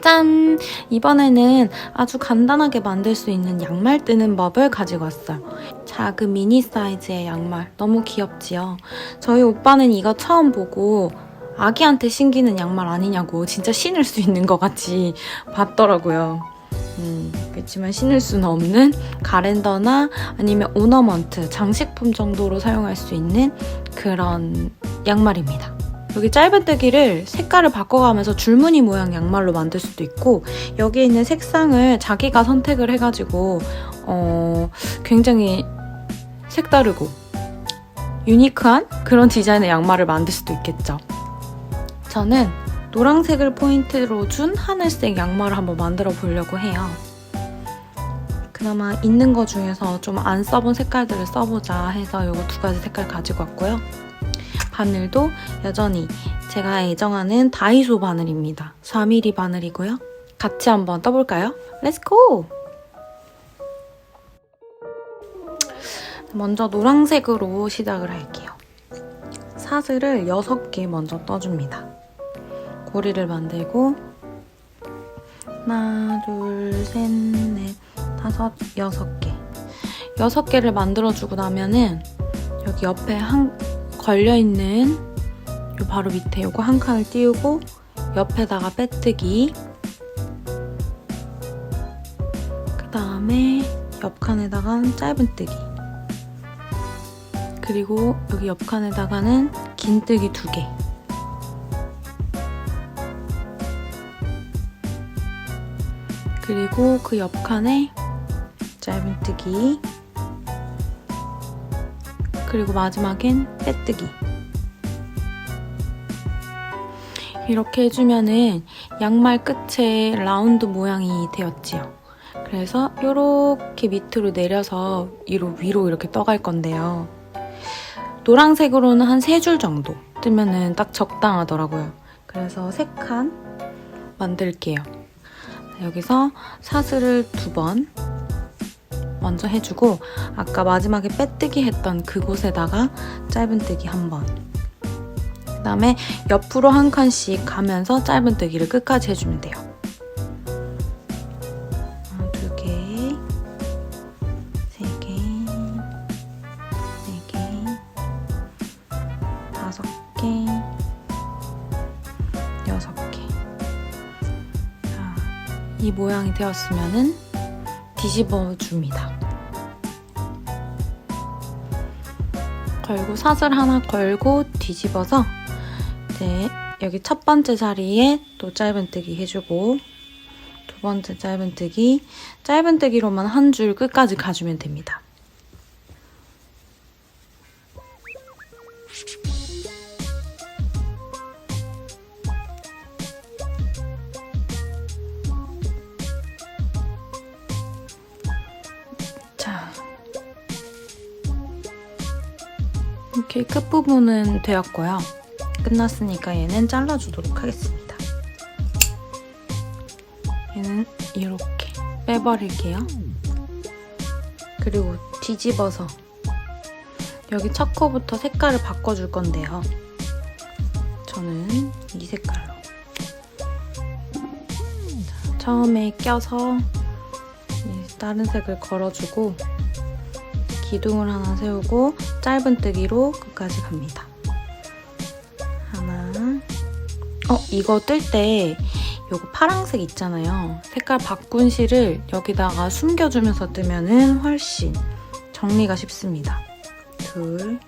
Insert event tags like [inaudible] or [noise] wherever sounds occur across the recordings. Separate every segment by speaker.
Speaker 1: 짠! 이번에는 아주 간단하게 만들 수 있는 양말 뜨는 법을 가지고 왔어요. 작은 미니 사이즈의 양말. 너무 귀엽지요? 저희 오빠는 이거 처음 보고 아기한테 신기는 양말 아니냐고 진짜 신을 수 있는 것 같이 봤더라고요. 음, 그렇지만 신을 수는 없는 가랜더나 아니면 오너먼트, 장식품 정도로 사용할 수 있는 그런 양말입니다. 여기 짧은뜨기를 색깔을 바꿔가면서 줄무늬 모양 양말로 만들 수도 있고 여기에 있는 색상을 자기가 선택을 해가지고 어, 굉장히 색다르고 유니크한 그런 디자인의 양말을 만들 수도 있겠죠. 저는 노란색을 포인트로 준 하늘색 양말을 한번 만들어 보려고 해요. 그나마 있는 거 중에서 좀 안 써본 색깔들을 써보자 해서 이거 두 가지 색깔 가지고 왔고요. 바늘도 여전히 제가 애정하는 다이소 바늘입니다. 4mm 바늘이고요. 같이 한번 떠볼까요? 렛츠고! 먼저 노란색으로 시작을 할게요. 사슬을 6개 먼저 떠줍니다. 고리를 만들고 하나, 둘, 셋, 넷, 다섯, 여섯 개. 여섯 개를 만들어주고 나면은 여기 옆에 한 걸려있는 요 바로 밑에 요거 한 칸을 띄우고 옆에다가 빼뜨기. 그 다음에 옆 칸에다가 짧은뜨기. 그리고 여기 옆 칸에다가는 긴뜨기 두 개. 그리고 그 옆 칸에 짧은뜨기 그리고 마지막엔 빼뜨기 이렇게 해주면은 양말 끝에 라운드 모양이 되었지요. 그래서 이렇게 밑으로 내려서 위로 위로 이렇게 떠갈 건데요. 노란색으로는 한 세 줄 정도 뜨면은 딱 적당하더라고요. 그래서 세 칸 만들게요. 여기서 사슬을 두 번 먼저 해주고 아까 마지막에 빼뜨기 했던 그곳에다가 짧은뜨기 한 번. 그 다음에 옆으로 한 칸씩 가면서 짧은뜨기를 끝까지 해주면 돼요. 두 개, 세 개, 네 개, 다섯 개, 여섯 개. 자, 이 모양이 되었으면은 뒤집어 줍니다. 걸고 사슬 하나 걸고 뒤집어서 이제 여기 첫 번째 자리에 또 짧은뜨기 해주고 두 번째 짧은뜨기 짧은뜨기로만 한 줄 끝까지 가주면 됩니다. 이렇게 끝부분은 되었고요. 끝났으니까 얘는 잘라주도록 하겠습니다. 얘는 이렇게 빼버릴게요. 그리고 뒤집어서 여기 첫 코부터 색깔을 바꿔줄 건데요. 저는 이 색깔로. 자, 처음에 껴서 이 다른 색을 걸어주고 기둥을 하나 세우고 짧은뜨기로 끝까지 갑니다. 하나. 어, 이거 뜰 때 요거 파랑색 있잖아요. 색깔 바꾼 실을 여기다가 숨겨주면서 뜨면은 훨씬 정리가 쉽습니다. 둘,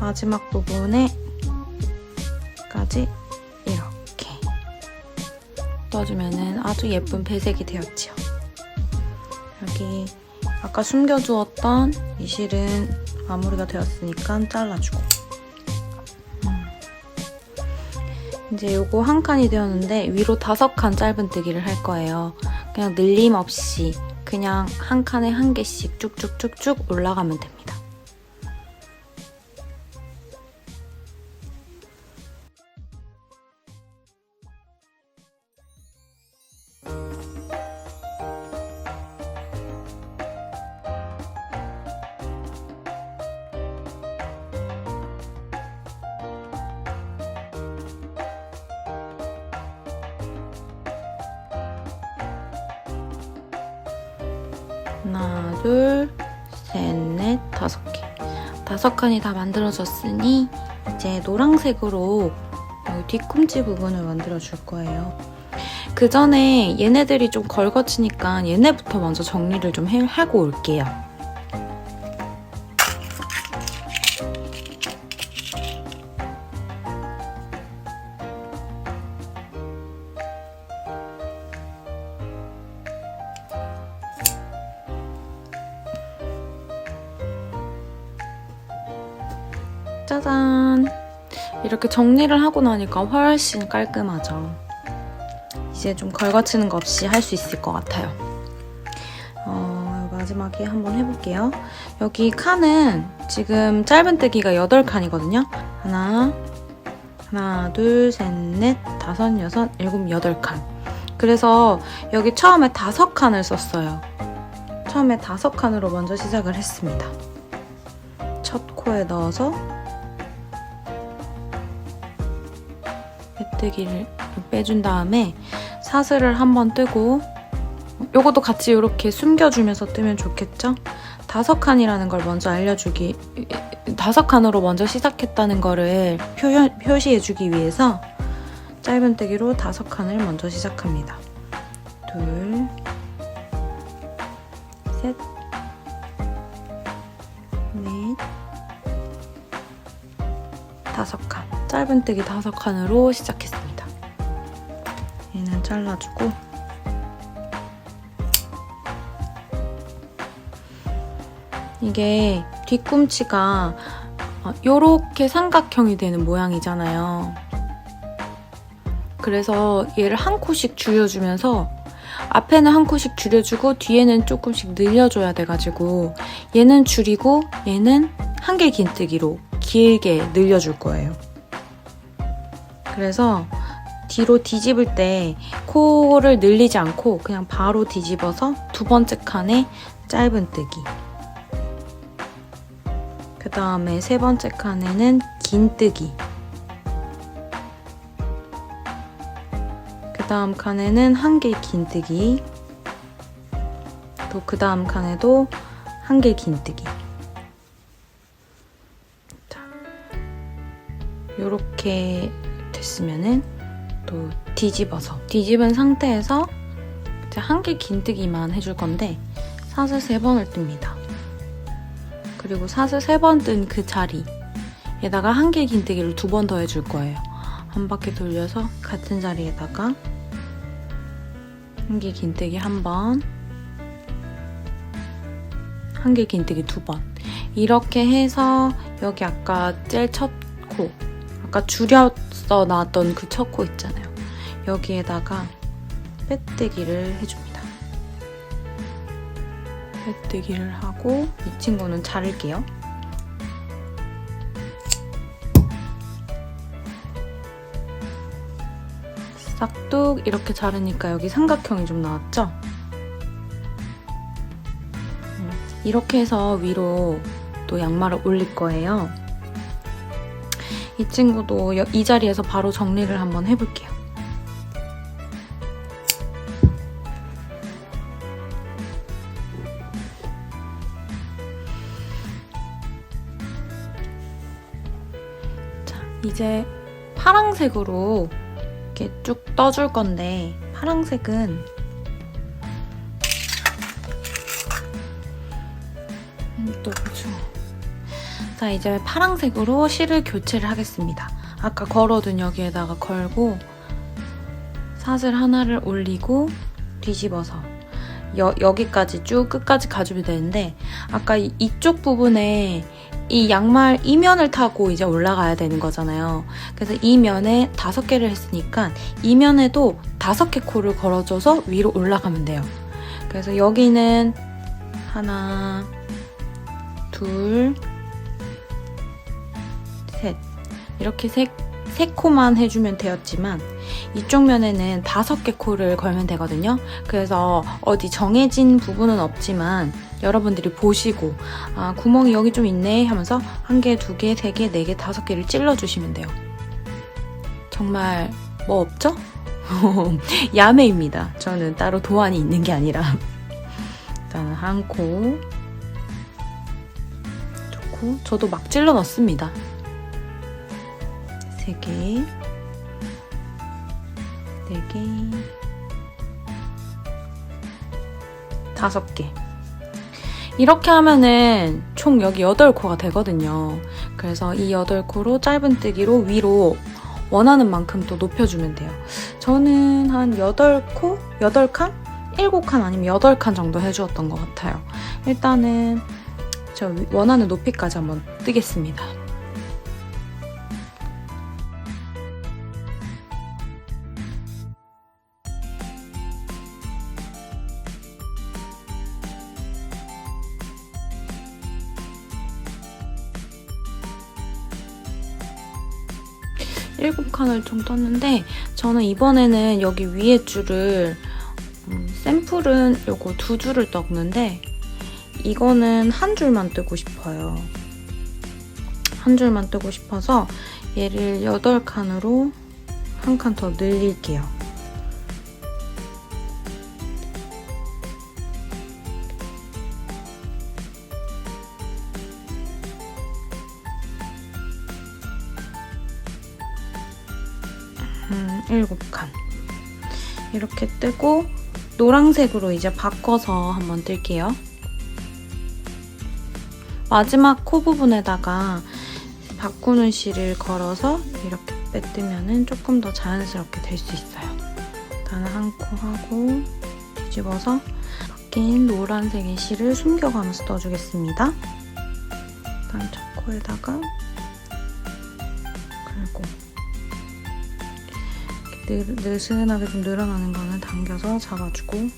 Speaker 1: 마지막 부분에까지 이렇게 떠주면은 아주 예쁜 배색이 되었죠. 여기 아까 숨겨주었던 이 실은 마무리가 되었으니까 잘라주고 음. 이제 요거 한 칸이 되었는데 위로 다섯 칸 짧은뜨기를 할 거예요. 그냥 늘림 없이 그냥 한 칸에 한 개씩 쭉쭉쭉쭉 올라가면 됩니다. 하나, 둘, 셋, 넷, 다섯 개. 다섯 칸이 다 만들어졌으니 이제 노란색으로 뒤꿈치 부분을 만들어 줄 거예요. 그 전에 얘네들이 좀 걸거치니까 얘네부터 먼저 정리를 좀 해- 하고 올게요. 짜잔! 이렇게 정리를 하고 나니까 훨씬 깔끔하죠. 이제 좀 걸거치는 거 없이 할 수 있을 것 같아요. 어, 마지막에 한번 해볼게요. 여기 칸은 지금 짧은뜨기가 8칸이거든요. 하나, 하나, 둘, 셋, 넷, 다섯, 여섯, 일곱, 여덟 칸. 그래서 여기 처음에 다섯 칸을 썼어요. 처음에 다섯 칸으로 먼저 시작을 했습니다. 첫 코에 넣어서 빼뜨기를 빼준 다음에 사슬을 한번 뜨고 요것도 같이 이렇게 숨겨주면서 뜨면 좋겠죠? 다섯 칸이라는 걸 먼저 알려주기 다섯 칸으로 먼저 시작했다는 거를 표현, 표시해주기 위해서 짧은 뜨기로 다섯 칸을 먼저 시작합니다. 둘, 셋, 짧은뜨기 다섯 칸으로 시작했습니다. 얘는 잘라주고 이게 뒤꿈치가 이렇게 삼각형이 되는 모양이잖아요. 그래서 얘를 한 코씩 줄여주면서 앞에는 한 코씩 줄여주고 뒤에는 조금씩 늘려줘야 돼가지고 얘는 줄이고 얘는 한 개 긴뜨기로 길게 늘려줄 거예요. 그래서 뒤로 뒤집을 때 코를 늘리지 않고 그냥 바로 뒤집어서 두 번째 칸에 짧은뜨기. 그 다음에 세 번째 칸에는 긴뜨기. 그 다음 칸에는 한 개 긴뜨기. 또 그 다음 칸에도 한 개 긴뜨기. 자, 요렇게 됐으면은 또 뒤집어서 뒤집은 상태에서 이제 한 개 긴뜨기만 해줄 건데 사슬 세 번을 뜹니다. 그리고 사슬 세 번 뜬 그 자리에다가 한 개 긴뜨기를 두 번 더 해줄 거예요. 한 바퀴 돌려서 같은 자리에다가 한 개 긴뜨기 한 번, 한 개 긴뜨기 두 번. 이렇게 해서 여기 아까 제일 첫 코, 아까 줄여서 나왔던 그 첫 코 있잖아요. 여기에다가 빼뜨기를 해줍니다. 빼뜨기를 하고 이 친구는 자를게요. 싹둑 이렇게 자르니까 여기 삼각형이 좀 나왔죠? 음, 이렇게 해서 위로 또 양말을 올릴 거예요. 이 친구도 여- 이 자리에서 바로 정리를 한번 해볼게요. 자, 이제 파랑색으로 이렇게 쭉 떠줄 건데 파랑색은 음, 또 보죠. 자, 이제 파랑색으로 실을 교체를 하겠습니다. 아까 걸어둔 여기에다가 걸고 사슬 하나를 올리고 뒤집어서 여, 여기까지 쭉 끝까지 가주면 되는데 아까 이, 이쪽 부분에 이 양말 이면을 타고 이제 올라가야 되는 거잖아요. 그래서 이 면에 다섯 개를 했으니까 이 면에도 다섯 개 코를 걸어줘서 위로 올라가면 돼요. 그래서 여기는 하나, 둘, 셋 이렇게 세, 세 코만 해주면 되었지만 이쪽 면에는 다섯 개 코를 걸면 되거든요. 그래서 어디 정해진 부분은 없지만 여러분들이 보시고 아 구멍이 여기 좀 있네 하면서 한 개, 두 개, 세 개, 네 개, 다섯 개를 찔러주시면 돼요. 정말 뭐 없죠? [laughs] 야매입니다. 저는 따로 도안이 있는 게 아니라 [laughs] 일단은 한 코. 좋고, 저도 막 찔러 넣습니다. 세 개. 네 개. 다섯 개. 이렇게 하면은 총 여기 8코가 되거든요. 그래서 이 8코로 짧은뜨기로 위로 원하는 만큼 또 높여주면 돼요. 저는 한 8코? 8칸? 7칸 아니면 8칸 정도 해주었던 것 같아요. 일단은 저 위- 원하는 높이까지 한번 뜨겠습니다. 일곱 칸을 좀 떴는데 저는 이번에는 여기 위에 줄을 음, 샘플은 요거 두 줄을 떴는데 이거는 한 줄만 뜨고 싶어요. 한 줄만 뜨고 싶어서 얘를 8칸으로 한 칸 더 늘릴게요. 음, 7칸. 이렇게 뜨고 노란색으로 이제 바꿔서 한번 뜰게요. 마지막 코 부분에다가 바꾸는 실을 걸어서 이렇게 빼뜨면은 조금 더 자연스럽게 될 수 있어요. 일단 한 코 하고 뒤집어서 바뀐 노란색의 실을 숨겨가면서 떠주겠습니다. 일단 첫 코에다가 느, 느슨하게 좀 늘어나는 거는 당겨서 잡아주고 음.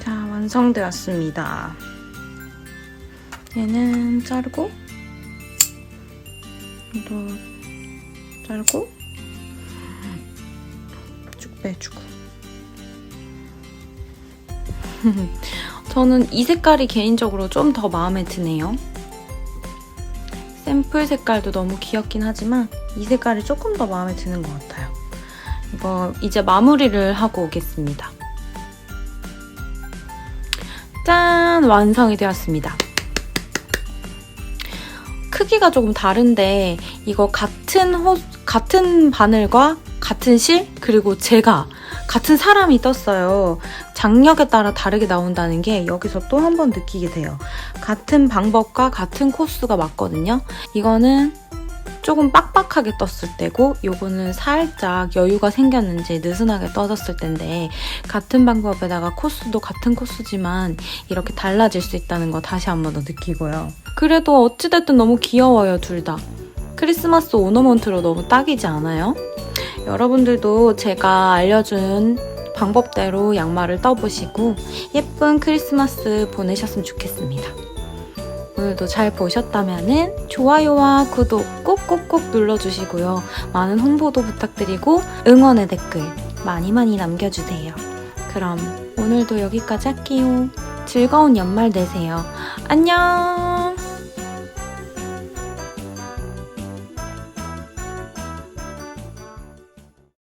Speaker 1: 자, 완성되었습니다. 얘는 자르고 또 자르고 쭉 빼주고 [laughs] 저는 이 색깔이 개인적으로 좀 더 마음에 드네요. 샘플 색깔도 너무 귀엽긴 하지만 이 색깔이 조금 더 마음에 드는 것 같아요. 이거 이제 마무리를 하고 오겠습니다. 짠! 완성이 되었습니다. 크기가 조금 다른데 이거 같은 호, 같은 바늘과 같은 실 그리고 제가 같은 사람이 떴어요. 장력에 따라 다르게 나온다는 게 여기서 또 한 번 느끼게 돼요. 같은 방법과 같은 코스가 맞거든요. 이거는 조금 빡빡하게 떴을 때고 요거는 살짝 여유가 생겼는지 느슨하게 떠졌을 텐데 같은 방법에다가 코스도 같은 코스지만 이렇게 달라질 수 있다는 거 다시 한 번 더 느끼고요. 그래도 어찌됐든 너무 귀여워요, 둘 다. 크리스마스 오너먼트로 너무 딱이지 않아요? 여러분들도 제가 알려준 방법대로 양말을 떠보시고 예쁜 크리스마스 보내셨으면 좋겠습니다. 오늘도 잘 보셨다면 좋아요와 구독 꼭꼭꼭 눌러주시고요. 많은 홍보도 부탁드리고 응원의 댓글 많이 많이 남겨주세요. 그럼 오늘도 여기까지 할게요. 즐거운 연말 되세요. 안녕!